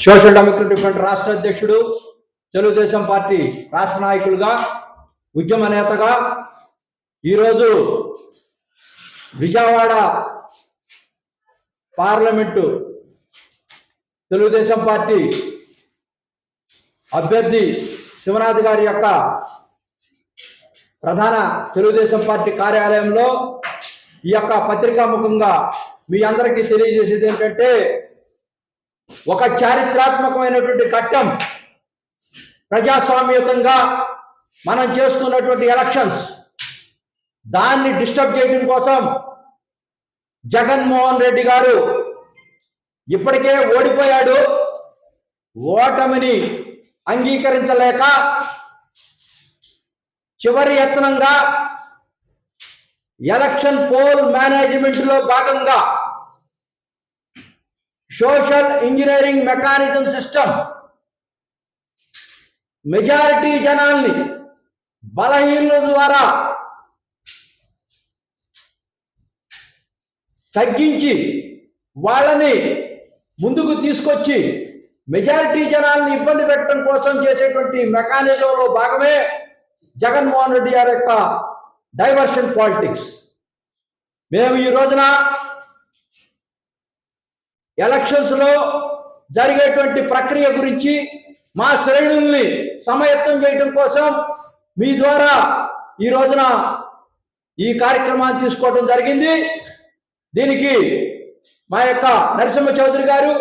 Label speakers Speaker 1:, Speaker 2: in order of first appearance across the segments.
Speaker 1: Social democratic front రాష్ట్ర అధ్యక్షుడు Telugu Desam party రాష్ట్ర నాయకులుగా ఉద్యమ నేతగా ఈరోజు విజయవాడ పార్లమెంటు తెలుగుదేశం పార్టీ అభ్యర్థి శివనాథ్ గారి యొక్క ప్రధాన తెలుగుదేశం పార్టీ కార్యాలయంలో ఈ యొక్క పత్రికా ముఖంగా మీ అందరికీ తెలియజేసేది ఏంటంటే ఒక చారిత్రాత్మకమైనటువంటి ఘట్టం. ప్రజాస్వామ్యతంగా మనం చేసుకున్నటువంటి ఎలక్షన్స్. దాన్ని డిస్టర్బ్ చేయడం కోసం జగన్మోహన్ రెడ్డి గారు ఇప్పటికే ఓడిపోయాడు. ఓటమిని అంగీకరించలేక చివరి యత్నంగా ఎలక్షన్ పోల్ మేనేజ్మెంట్లో భాగంగా social engineering mechanism system majority జనాల్ని బలహీనుల ద్వారా తగ్గించి వాళ్ళని ముందుకు తీసుకొచ్చి మెజారిటీ జనాల్ని ఇబ్బంది పెట్టడం కోసం చేసేటువంటి మెకానిజంలో భాగమే జగన్మోహన్ రెడ్డి గారి యొక్క డైవర్షన్ పాలిటిక్స్ మేము ఈ రోజున ఎలక్షన్స్లో జరిగేటువంటి ప్రక్రియ గురించి మా శ్రేణుల్ని సమయత్తం చేయడం కోసం మీ ద్వారా ఈ రోజున ఈ కార్యక్రమాన్ని తీసుకోవడం జరిగింది. దీనికి మా యొక్క నరసింహ చౌదరి గారు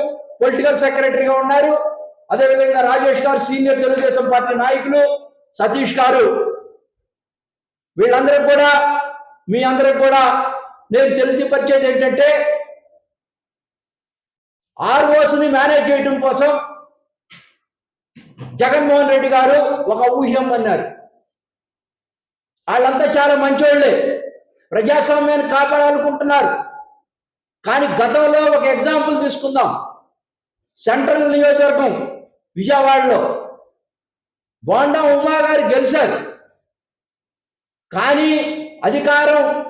Speaker 1: పొలిటికల్ సెక్రటరీగా ఉన్నారు. అదేవిధంగా రాజేష్ గారు సీనియర్ తెలుగుదేశం పార్టీ నాయకులు సతీష్ గారు. వీళ్ళందరూ కూడా మీ అందరికి కూడా నేను తెలియజేపరిచేది ఏంటంటే ఆర్ఓస్ని మేనేజ్ చేయడం కోసం జగన్మోహన్ రెడ్డి గారు ఒక ఊహ్యం అన్నారు. వాళ్ళంతా చాలా మంచోళ్ళే. ప్రజాస్వామ్యాన్ని కాపాడాలనుకుంటున్నారు. కానీ గతంలో ఒక ఎగ్జాంపుల్ తీసుకుందాం. సెంట్రల్ నియోజకవర్గం విజయవాడలో. బోండా ఉమా గారు గెలిచారు. కానీ అధికారం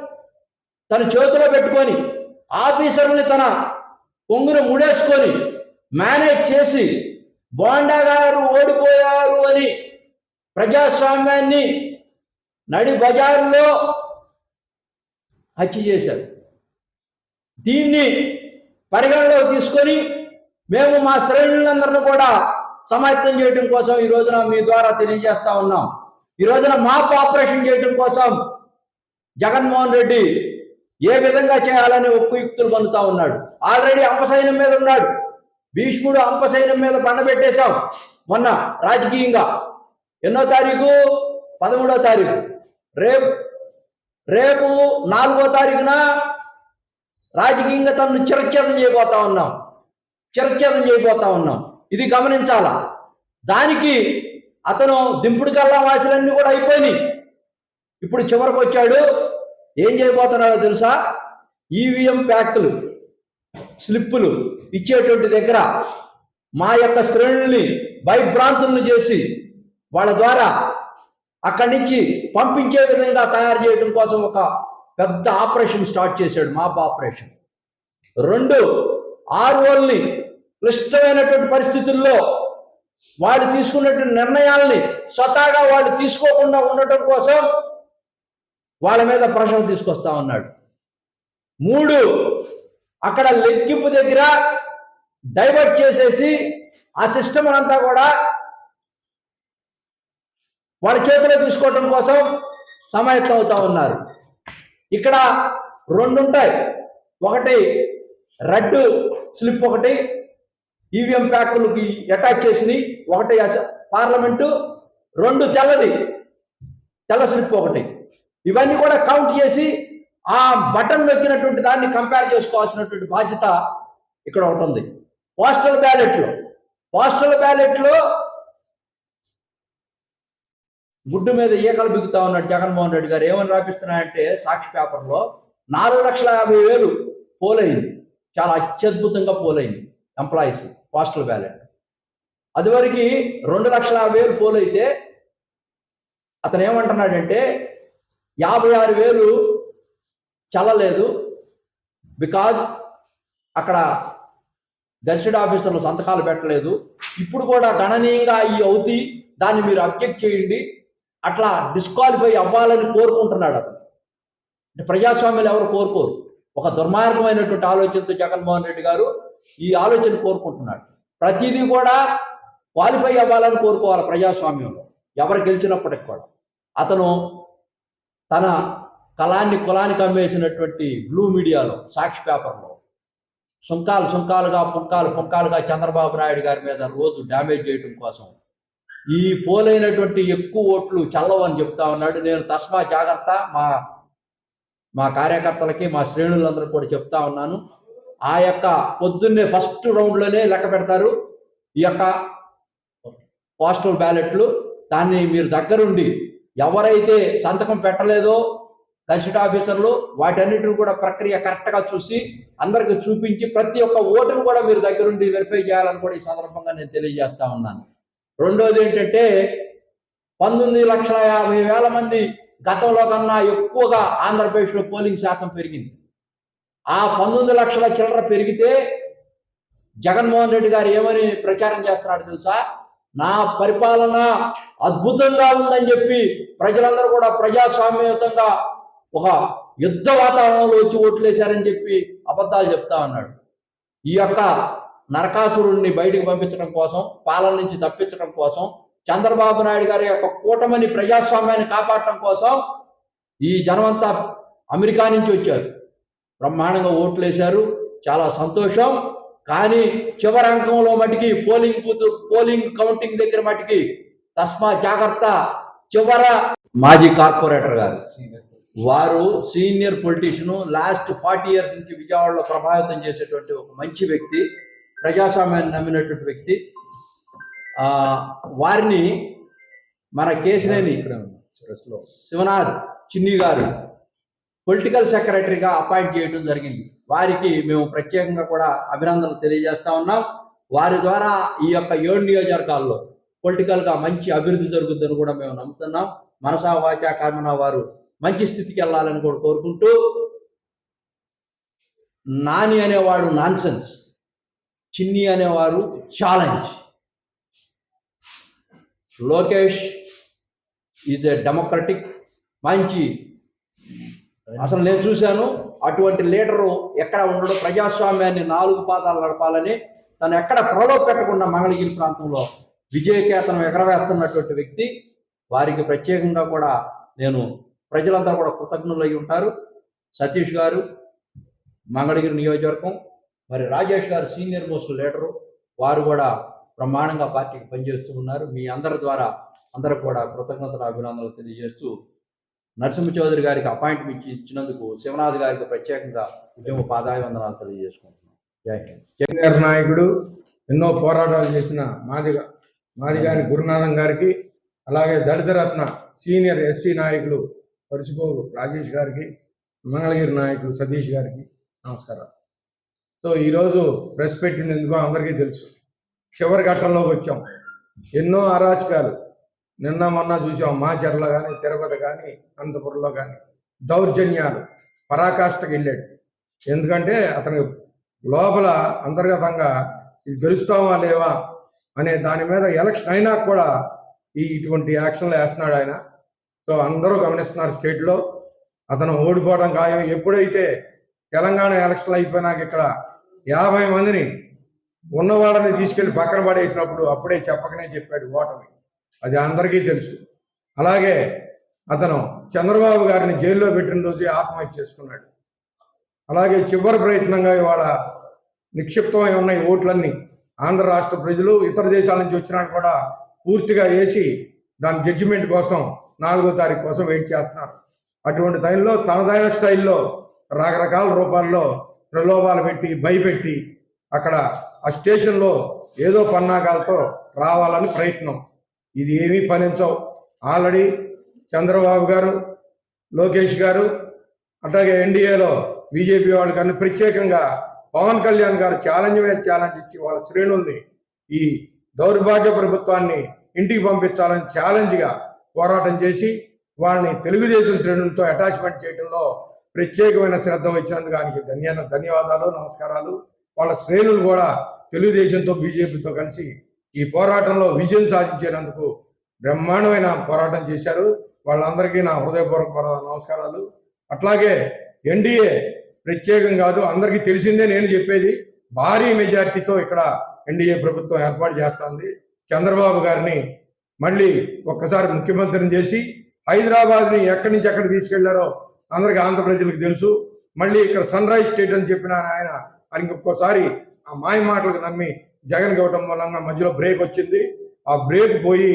Speaker 1: తన చేతిలో పెట్టుకొని ఆఫీసర్ని తన పొంగును ముడేసుకొని మేనేజ్ చేసి బోండా గారు ఓడిపోయారు అని ప్రజాస్వామ్యాన్ని నడి బజార్లో హత్య చేశారు. దీన్ని పరిగణలోకి తీసుకొని మేము మా శ్రేణులందరినీ కూడా సమాయత్తం చేయడం కోసం ఈ రోజున మీ ద్వారా తెలియజేస్తా ఉన్నాం. ఈ రోజున మా ఆపరేషన్ చేయడం కోసం జగన్మోహన్ రెడ్డి ఏ విధంగా చేయాలని ఉక్కుయుక్తులు పొందుతా ఉన్నాడు? ఆల్రెడీ అంపసైన్యం మీద ఉన్నాడు. భీష్ముడు అంపసైన్యం మీద బండ పెట్టేశాం. మొన్న రాజకీయంగా. ఎన్నో తారీఖు? పదమూడో తారీఖు. రేపు రేపు నాలుగో తారీఖున రాజకీయంగా తనను చిరచ్ఛేదం చేయబోతా ఉన్నాం. చిరచ్ఛేదం చేయబోతా ఉన్నాం. ఇది గమనించాలా? దానికి అతను దింపుడు కల్లా వాసులన్నీ కూడా అయిపోయినాయి. ఇప్పుడు చివరికి వచ్చాడు ఏం చేయబోతున్నాడో తెలుసా? ఈవీఎం ప్యాక్లు స్లిప్పులు ఇచ్చేటువంటి దగ్గర మా యొక్క శ్రేణుల్ని భయభ్రాంతులను చేసి వాళ్ళ ద్వారా అక్కడి నుంచి పంపించే విధంగా తయారు చేయడం కోసం ఒక పెద్ద ఆపరేషన్ స్టార్ట్ చేశాడు మాప్ ఆపరేషన్. రెండు ఆర్ఓల్ని క్లిష్టమైనటువంటి పరిస్థితుల్లో వాళ్ళు తీసుకున్నటువంటి నిర్ణయాల్ని స్వతహాగా వాళ్ళు తీసుకోకుండా ఉండటం కోసం వాళ్ళ మీద ప్రెషర్ తీసుకొస్తా ఉన్నాడు. మూడు అక్కడ లెక్కింపు దగ్గర డైవర్ట్ చేసేసి ఆ సిస్టమ్ అంతా కూడా వాళ్ళ చేతిలో తీసుకోవటం కోసం సమాయత్తం అవుతా ఉన్నారు. ఇక్కడ రెండు ఉంటాయి. ఒకటి రెడ్ స్లిప్ ఒకటి ఈవీఎం ప్యాకులకి అటాచ్ చేసి ఒకటి పార్లమెంటు రెండు తెల్లది తెల్ల స్లిప్ ఒకటి. ఇవన్నీ కూడా కౌంట్ చేసి ఆ బటన్ నొక్కినటువంటి దాన్ని కంపేర్ చేసుకోవాల్సినటువంటి బాధ్యత ఇక్కడ ఒకటి ఉంది. పోస్టల్ బ్యాలెట్లో పోస్టల్ బ్యాలెట్లో గుడ్డు మీద ఈకలు బిగుతా ఉన్నాడు జగన్మోహన్ రెడ్డి గారు. ఏమని రాపిస్తున్నాయంటే సాక్షి పేపర్లో నాలుగు లక్షల యాభై వేలు పోలైంది. చాలా అత్యద్భుతంగా పోలైంది ఎంప్లాయీస్ పోస్టల్ బ్యాలెట్ అదివరకు రెండు లక్షల యాభై వేలు పోలైతే అతను ఏమంటున్నాడంటే యాభై ఆరు వేలు చల్లలేదు బికాజ్ అక్కడ గెస్టెడ్ ఆఫీసర్లు సంతకాలు పెట్టలేదు. ఇప్పుడు కూడా గణనీయంగా ఈ అవుతి దాన్ని మీరు అబ్జెక్ట్ చేయండి. అట్లా డిస్క్వాలిఫై అవ్వాలని కోరుకుంటున్నాడు అతను. అంటే ప్రజాస్వామ్యాలు ఎవరు కోరుకోరు. ఒక దుర్మార్గమైనటువంటి ఆలోచనతో జగన్మోహన్ రెడ్డి గారు ఈ ఆలోచన కోరుకుంటున్నాడు. ప్రతిదీ కూడా క్వాలిఫై అవ్వాలని కోరుకోవాలి ప్రజాస్వామ్యంలో. ఎవరు గెలిచినప్పటికి కూడా. అతను తన కళాన్ని కులానికి అమ్మేసినటువంటి బ్లూ మీడియాలో సాక్షి పేపర్లో సుంకాలు సుంకాలుగా పుంకాలు పుంకాలుగా చంద్రబాబు నాయుడు గారి మీద రోజు డ్యామేజ్ చేయడం కోసం ఈ పోలైనటువంటి ఎక్కువ ఓట్లు చల్లవని చెప్తా ఉన్నాడు. నేను తస్మా జాగ్రత్త మా మా కార్యకర్తలకి మా శ్రేణులందరూ కూడా చెప్తా ఉన్నాను. ఆ యొక్క పొద్దున్నే ఫస్ట్ రౌండ్లోనే లెక్క పెడతారు. ఈ యొక్క పోస్టల్ బ్యాలెట్లు దాన్ని మీరు దగ్గరుండి ఎవరైతే సంతకం పెట్టలేదో గెస్టెడ్ ఆఫీసర్లు వాటన్నిటిని కూడా ప్రక్రియ కరెక్ట్గా చూసి అందరికి చూపించి ప్రతి ఒక్క ఓటును కూడా మీరు దగ్గరుండి వెరిఫై చేయాలని కూడా ఈ సందర్భంగా నేను తెలియజేస్తా ఉన్నాను. రెండోది ఏంటంటే పంతొమ్మిది లక్షల యాభై వేల మంది గతంలో కన్నా ఎక్కువగా ఆంధ్రప్రదేశ్లో పోలింగ్ శాతం పెరిగింది. ఆ పంతొమ్మిది లక్షల చిల్లర పెరిగితే జగన్మోహన్ రెడ్డి గారు ఏమని ప్రచారం చేస్తున్నాడు తెలుసా? నా పరిపాలన అద్భుతంగా ఉందని చెప్పి ప్రజలందరూ కూడా ప్రజాస్వామ్యయుతంగా ఒక యుద్ధ వాతావరణంలో వచ్చి ఓట్లేశారని చెప్పి అబద్ధాలు చెప్తా ఉన్నాడు ఈ యొక్క నరకాసురుణ్ణి బయటికి పంపించడం కోసం పాలన నుంచి తప్పించడం కోసం చంద్రబాబు నాయుడు గారి యొక్క కూటమిని ప్రజాస్వామ్యాన్ని కాపాడటం కోసం ఈ జనమంతా అమెరికా నుంచి వచ్చారు. బ్రహ్మాండంగా ఓట్లు వేశారు. చాలా సంతోషం. కానీ చివరి అంకంలో మటుకి పోలింగ్ బూత్ పోలింగ్ కౌంటింగ్ దగ్గర మటుకి తస్మా జాగ్రత్త చివర మాజీ కార్పొరేటర్ గారు. వారు senior politician last forty years నుంచి విజయవాడలో ప్రభావితం చేసేటువంటి ఒక మంచి వ్యక్తి ప్రజాస్వామ్యాన్ని నమ్మినటువంటి వ్యక్తి. వారిని మన కేసినేని శివనాథ్ చిన్ని గారు పొలిటికల్ సెక్రటరీగా అపాయింట్ చేయడం జరిగింది. వారికి మేము ప్రత్యేకంగా కూడా అభినందనలు తెలియజేస్తా ఉన్నాం. వారి ద్వారా ఈ యొక్క ఏడు నియోజకవర్గాల్లో పొలిటికల్గా మంచి అభివృద్ధి జరుగుతుందని కూడా మేము నమ్ముతున్నాం. మనసా వాచా కర్మన వారు మంచి స్థితికి వెళ్ళాలని కూడా కోరుకుంటూ నాని అనేవాడు నాన్సెన్స్ చిన్ని అనేవారు challenge. Lokesh is a democratic మంచి అసలు నేను చూశాను అటువంటి లీడరు ఎక్కడ ఉండడు ప్రజాస్వామ్యాన్ని నాలుగు పాదాలు నడపాలని తను ఎక్కడ ప్రలోభ పెట్టకుండా మంగళగిరి ప్రాంతంలో విజయకేతనం ఎగరవేస్తున్నటువంటి వ్యక్తి వారికి ప్రత్యేకంగా కూడా నేను ప్రజలంతా కూడా కృతజ్ఞులు అయి ఉంటారు. సతీష్ గారు మంగళగిరి నియోజకవర్గం మరి రాజేష్ గారు సీనియర్ మోస్ట్ లీడరు వారు కూడా ప్రమాణంగా పార్టీకి పనిచేస్తూ ఉన్నారు. మీ అందరి ద్వారా అందరూ కూడా కృతజ్ఞతలు అభినందనలు తెలియజేస్తూ నరసింహ చౌదరి గారికి అపాయింట్మెంట్ ఇచ్చినందుకు శివనాథ్ గారికి ప్రత్యేకంగా ఉద్యమ పాదాయ వందనాలు తెలియజేసుకుంటున్నాం జై హింద్.
Speaker 2: నాయకుడు ఎన్నో పోరాటాలు చేసిన మాదిగా మాదిగాని గురునాథం గారికి అలాగే దళితరత్న సీనియర్ ఎస్సీ నాయకులు పరిచిపోగు రాజేష్ గారికి మంగళగిరి నాయకులు సతీష్ గారికి నమస్కారం సో ఈరోజు ప్రెస్ పెట్టినందుకు అందరికీ తెలుసు. చివరి ఘట్టంలోకి వచ్చాం. ఎన్నో అరాచకాలు. నిన్న మొన్న చూసాం. మాచర్ల కానీ తిరుపతి కానీ అనంతపురంలో కానీ దౌర్జన్యాలు. పరాకాష్ఠకి వెళ్ళాడు. ఎందుకంటే అతనికి లోపల అంతర్గతంగా ఇది గెలుస్తామా లేవా? అనే దాని మీద ఎలక్షన్ అయినా కూడా ఈ ఇటువంటి యాక్షన్లు వేస్తున్నాడు ఆయన. సో అందరూ గమనిస్తున్నారు స్టేట్లో. అతను ఓడిపోవడం ఖాయం. ఎప్పుడైతే తెలంగాణ ఎలక్షన్లు అయిపోయినాక ఇక్కడ యాభై మందిని ఉన్నవాళ్ళని తీసుకెళ్ళి పక్కన పడేసినప్పుడు అప్పుడే చెప్పకనే చెప్పాడు ఓటమి. అది అందరికీ తెలుసు. అలాగే అతను చంద్రబాబు గారిని జైల్లో పెట్టిన రోజు ఆత్మహత్య చేసుకున్నాడు. అలాగే చివరి ప్రయత్నంగా ఇవాళ నిక్షిప్తమై ఉన్న ఓట్లన్నీ ఆంధ్ర రాష్ట్ర ప్రజలు ఇతర దేశాల నుంచి వచ్చినా కూడా పూర్తిగా వేసి దాని జడ్జిమెంట్ కోసం నాలుగో తారీఖు కోసం వెయిట్ చేస్తున్నారు. అటువంటి టైంలో తనదైన స్టైల్లో రకరకాల రూపాల్లో ప్రలోభాలు పెట్టి భయపెట్టి అక్కడ ఆ స్టేషన్లో ఏదో పన్నాగాలతో రావాలని ప్రయత్నం. ఇది ఏమీ పనించవు ఆల్రెడీ చంద్రబాబు గారు లోకేష్ గారు అట్లాగే ఎన్డీఏలో బీజేపీ వాళ్ళు కానీ ప్రత్యేకంగా పవన్ కళ్యాణ్ గారు ఛాలెంజ్ మీద ఛాలెంజ్ ఇచ్చి వాళ్ళ శ్రేణుల్ని ఈ దౌర్భాగ్య ప్రభుత్వాన్ని ఇంటికి పంపించాలని ఛాలెంజ్గా పోరాటం చేసి వాళ్ళని తెలుగుదేశం శ్రేణులతో అటాచ్మెంట్ చేయడంలో ప్రత్యేకమైన శ్రద్ధ వచ్చినందుకు ఆయనకి ధన్య ధన్యవాదాలు నమస్కారాలు. వాళ్ళ శ్రేణులు కూడా తెలుగుదేశంతో బీజేపీతో కలిసి ఈ పోరాటంలో విజయం సాధించేందుకు బ్రహ్మాండమైన పోరాటం చేశారు. వాళ్ళందరికీ నా హృదయపూర్వక నమస్కారాలు. అట్లాగే ఎన్డీఏ ప్రత్యేకం కాదు అందరికీ తెలిసిందే నేను చెప్పేది. భారీ మెజార్టీతో ఇక్కడ ఎన్డీఏ ప్రభుత్వం ఏర్పాటు చేస్తుంది. చంద్రబాబు గారిని మళ్ళీ ఒక్కసారి ముఖ్యమంత్రిని చేసి హైదరాబాద్ని ఎక్కడి నుంచి ఎక్కడ తీసుకెళ్ళారో అందరికీ ఆంధ్ర ప్రజలకు తెలుసు. మళ్ళీ ఇక్కడ సన్ రైజ్ స్టేట్ అని చెప్పిన ఆయన ఆయనకి ఒక్కోసారి ఆ మాయ మాటలకు నమ్మి జగన్ ఇవ్వటం మూలంగా మధ్యలో బ్రేక్ వచ్చింది. ఆ బ్రేక్ పోయి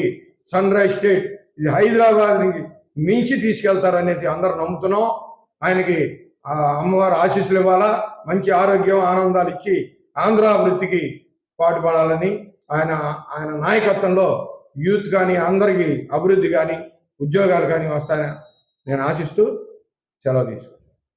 Speaker 2: సన్ రైజ్ స్టేట్ ఇది హైదరాబాద్ని మించి తీసుకెళ్తారనేసి అందరూ నమ్ముతున్నాం. ఆయనకి అమ్మవారు ఆశీస్సులు ఇవ్వాలా? మంచి ఆరోగ్యం ఆనందాలు ఇచ్చి ఆంధ్ర అభివృద్ధికి పాటుపడాలని ఆయన ఆయన నాయకత్వంలో యూత్ కానీ అందరికీ అభివృద్ధి కానీ ఉద్యోగాలు కానీ వస్తాయని నేను ఆశిస్తూ సెలవు తీసుకున్నాను